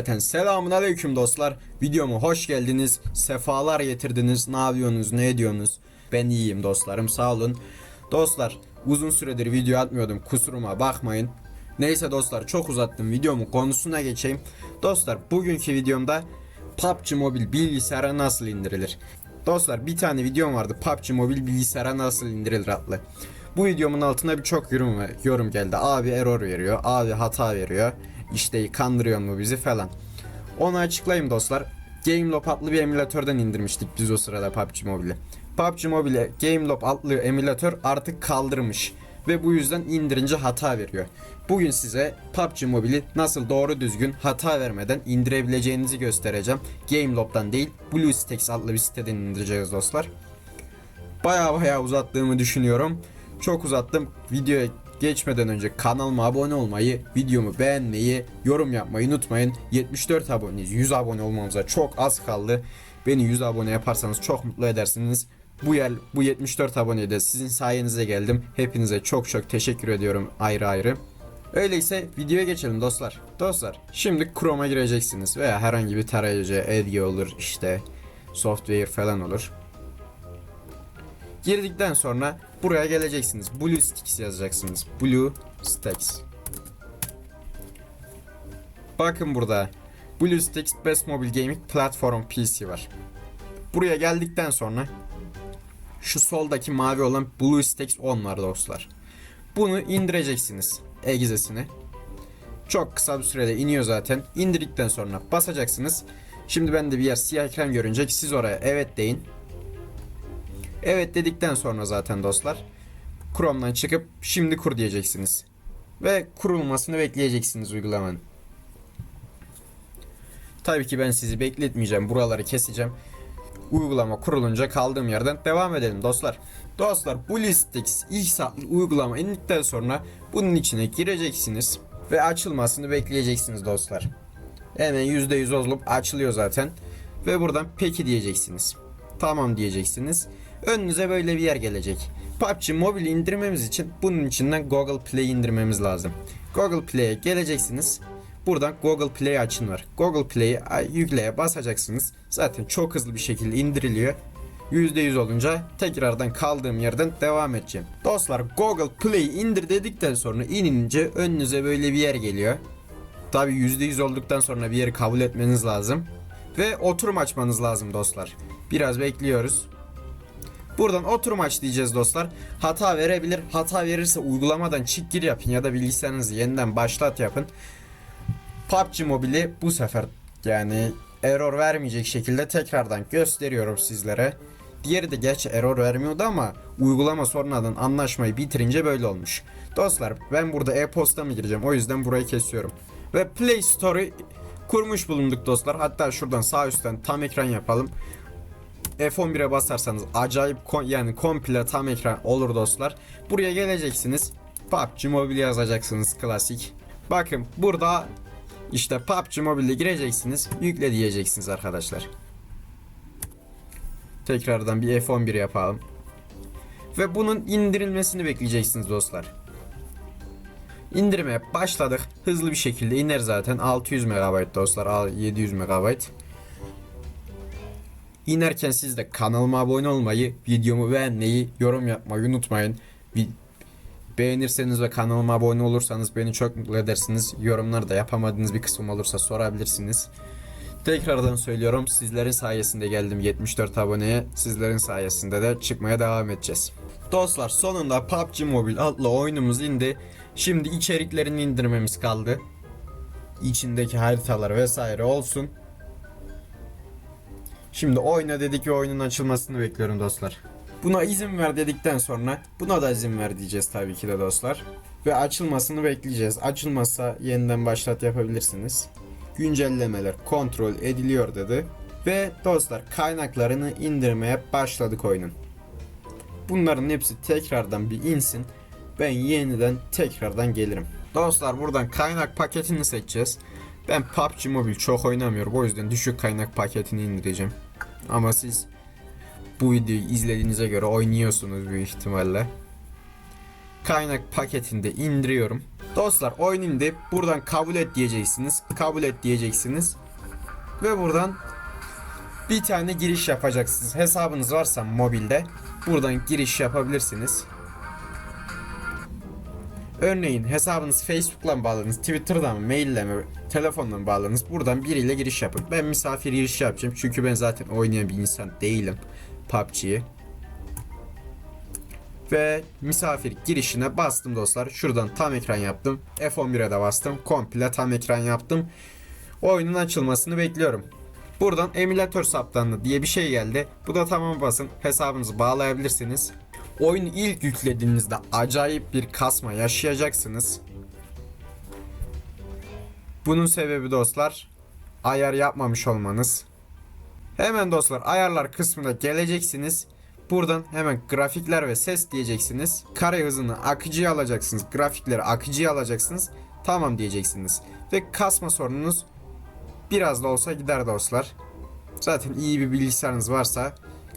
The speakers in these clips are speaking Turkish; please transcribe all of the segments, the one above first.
Cümleten selamun aleyküm dostlar. Videoma hoş geldiniz. Sefalar getirdiniz. Ne yapıyorsunuz? Ne ediyorsunuz? Ben iyiyim dostlarım. Sağ olun. Dostlar uzun süredir video atmıyordum. Kusuruma bakmayın. Neyse dostlar çok uzattım videomun konusuna geçeyim. Dostlar bugünkü videomda PUBG Mobile bilgisayara nasıl indirilir? Dostlar bir tane videom vardı PUBG Mobile bilgisayara nasıl indirilir adlı. Bu videomun altına birçok yorum, yorum geldi. Abi error veriyor, abi hata veriyor. İşte kandırıyor mu bizi falan. Onu açıklayayım dostlar. Gamelob adlı bir emülatörden indirmiştik biz o sırada PUBG Mobile'i. PUBG Mobile Gamelob adlı emülatör artık kaldırmış ve bu yüzden indirince hata veriyor. Bugün size PUBG Mobile'i nasıl doğru düzgün hata vermeden indirebileceğinizi göstereceğim. Gamelob'dan değil BlueStacks adlı bir siteden indireceğiz dostlar. Baya baya uzattığımı düşünüyorum. Çok uzattım. Videoya geçmeden önce kanalıma abone olmayı, videomu beğenmeyi, yorum yapmayı unutmayın. 74 aboneyiz. 100 abone olmamıza çok az kaldı. Beni 100 abone yaparsanız çok mutlu edersiniz. Bu yer bu 74 aboneye sizin sayenizde geldim. Hepinize çok çok teşekkür ediyorum ayrı ayrı. Öyleyse videoya geçelim dostlar. Dostlar şimdi Chrome'a gireceksiniz veya herhangi bir tarayıcı, Edge olur işte software falan olur. Girdikten sonra buraya geleceksiniz. BlueStacks yazacaksınız. BlueStacks. Bakın burada BlueStacks Best Mobile Gaming Platform PC var. Buraya geldikten sonra şu soldaki mavi olan BlueStacks 10 var dostlar. Bunu indireceksiniz egzesini. Çok kısa bir sürede iniyor zaten. İndirdikten sonra basacaksınız. Şimdi ben de bir yer siyah ekran görünecek. Siz oraya evet deyin. Evet dedikten sonra zaten dostlar Chrome'dan çıkıp şimdi kur diyeceksiniz. Ve kurulmasını bekleyeceksiniz uygulamanın. Tabii ki ben sizi bekletmeyeceğim. Buraları keseceğim. Uygulama kurulunca kaldığım yerden devam edelim dostlar. Dostlar bu Listix ihsatlı uygulama indikten sonra bunun içine gireceksiniz ve açılmasını bekleyeceksiniz dostlar. Hemen %100 olup açılıyor zaten. Ve buradan peki diyeceksiniz. Tamam diyeceksiniz. Önünüze böyle bir yer gelecek. PUBG Mobile indirmemiz için bunun içinden Google Play indirmemiz lazım. Google Play'e geleceksiniz. Buradan Google Play açın var. Google Play'i yükleye basacaksınız. Zaten çok hızlı bir şekilde indiriliyor. %100 olunca tekrardan kaldığım yerden devam edeceğim. Dostlar Google Play indir dedikten sonra inince önünüze böyle bir yer geliyor. Tabi %100 olduktan sonra bir yeri kabul etmeniz lazım. Ve oturum açmanız lazım dostlar. Biraz bekliyoruz. Buradan oturum aç diyeceğiz dostlar. Hata verebilir. Hata verirse uygulamadan çık gir yapın ya da bilgisayarınızı yeniden başlat yapın. PUBG Mobile'i bu sefer yani error vermeyecek şekilde tekrardan gösteriyorum sizlere. Diğeri de geç error vermiyordu ama uygulama sonradan anlaşmayı bitirince böyle olmuş. Dostlar ben burada e-posta mı gireceğim o yüzden burayı kesiyorum. Ve Play Store'u kurmuş bulunduk dostlar. Hatta şuradan sağ üstten tam ekran yapalım. F11'e basarsanız acayip kon- yani komple tam ekran olur dostlar. Buraya geleceksiniz. PUBG Mobile yazacaksınız klasik. Bakın burada işte PUBG Mobile'e gireceksiniz. Yükle diyeceksiniz arkadaşlar. Tekrardan bir F11 yapalım. Ve bunun indirilmesini bekleyeceksiniz dostlar. İndirmeye başladık. Hızlı bir şekilde iner zaten. 600 MB dostlar. al 700 MB. İnerken siz de kanalıma abone olmayı, videomu beğenmeyi, yorum yapmayı unutmayın. Beğenirseniz ve kanalıma abone olursanız beni çok mutlu edersiniz. Yorumlarda yapamadığınız bir kısım olursa sorabilirsiniz. Tekrardan söylüyorum sizlerin sayesinde geldim 74 aboneye. Sizlerin sayesinde de çıkmaya devam edeceğiz. Dostlar sonunda PUBG Mobile adlı oyunumuz indi. Şimdi içeriklerini indirmemiz kaldı. İçindeki haritalar vesaire olsun. Şimdi oyna dedik ve oyunun açılmasını bekliyorum dostlar. Buna izin ver dedikten sonra buna da izin ver diyeceğiz tabii ki de dostlar. Ve açılmasını bekleyeceğiz. Açılmazsa yeniden başlat yapabilirsiniz. Güncellemeler kontrol ediliyor dedi. Ve dostlar kaynaklarını indirmeye başladık oyunun. Bunların hepsi tekrardan bir insin. Ben yeniden tekrardan gelirim. Dostlar buradan kaynak paketini seçeceğiz. Ben PUBG Mobile çok oynamıyorum. O yüzden düşük kaynak paketini indireceğim. Ama siz bu videoyu izlediğinize göre oynuyorsunuz büyük ihtimalle. Kaynak paketinde indiriyorum. Dostlar oyun indi. Buradan kabul et diyeceksiniz. Kabul et diyeceksiniz. Ve buradan bir tane giriş yapacaksınız. Hesabınız varsa mobilde buradan giriş yapabilirsiniz. Örneğin hesabınız Facebook'la mı bağladınız, Twitter'dan mı, maille mi, telefonla mı bağladınız? Buradan biriyle giriş yapın. Ben misafir giriş yapacağım çünkü ben zaten oynayan bir insan değilim PUBG'yi. Ve misafir girişine bastım dostlar. Şuradan tam ekran yaptım. F11'e de bastım. Komple tam ekran yaptım. Oyunun açılmasını bekliyorum. Buradan emülatör saptandı diye bir şey geldi. Bu da tamam basın. Hesabınızı bağlayabilirsiniz. Oyunu ilk yüklediğinizde acayip bir kasma yaşayacaksınız. Bunun sebebi dostlar ayar yapmamış olmanız. Hemen dostlar ayarlar kısmına geleceksiniz. Buradan hemen grafikler ve ses diyeceksiniz. Kare hızını akıcıya alacaksınız. Grafikleri akıcıya alacaksınız. Tamam diyeceksiniz. Ve kasma sorununuz biraz da olsa gider dostlar. Zaten iyi bir bilgisayarınız varsa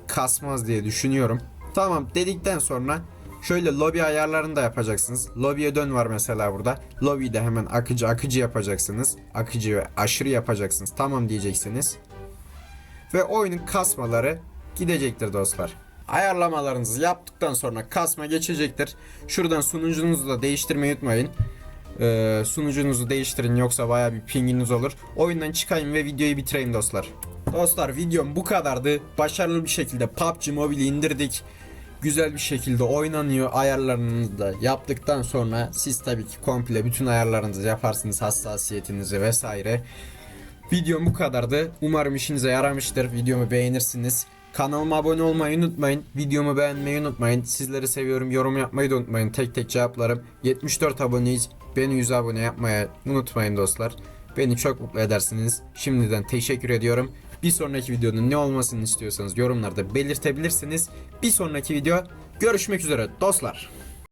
kasmaz diye düşünüyorum. Tamam dedikten sonra şöyle lobi ayarlarını da yapacaksınız. Lobiye dön var mesela burada. Lobiyi de hemen akıcı akıcı yapacaksınız. Akıcı ve aşırı yapacaksınız. Tamam diyeceksiniz. Ve oyunun kasmaları gidecektir dostlar. Ayarlamalarınızı yaptıktan sonra kasma geçecektir. Şuradan sunucunuzu da değiştirmeyi unutmayın. Ee, sunucunuzu değiştirin yoksa baya bir pinginiz olur. Oyundan çıkayım ve videoyu bitireyim dostlar. Dostlar videom bu kadardı. Başarılı bir şekilde PUBG Mobile'i indirdik. Güzel bir şekilde oynanıyor. Ayarlarınızı da yaptıktan sonra siz tabii ki komple bütün ayarlarınızı yaparsınız. Hassasiyetinizi vesaire. Videom bu kadardı. Umarım işinize yaramıştır. Videomu beğenirsiniz. Kanalıma abone olmayı unutmayın. Videomu beğenmeyi unutmayın. Sizleri seviyorum. Yorum yapmayı da unutmayın. Tek tek cevaplarım. 74 aboneyiz. Beni 100 abone yapmayı unutmayın dostlar. Beni çok mutlu edersiniz. Şimdiden teşekkür ediyorum. Bir sonraki videonun ne olmasını istiyorsanız yorumlarda belirtebilirsiniz. Bir sonraki video görüşmek üzere dostlar.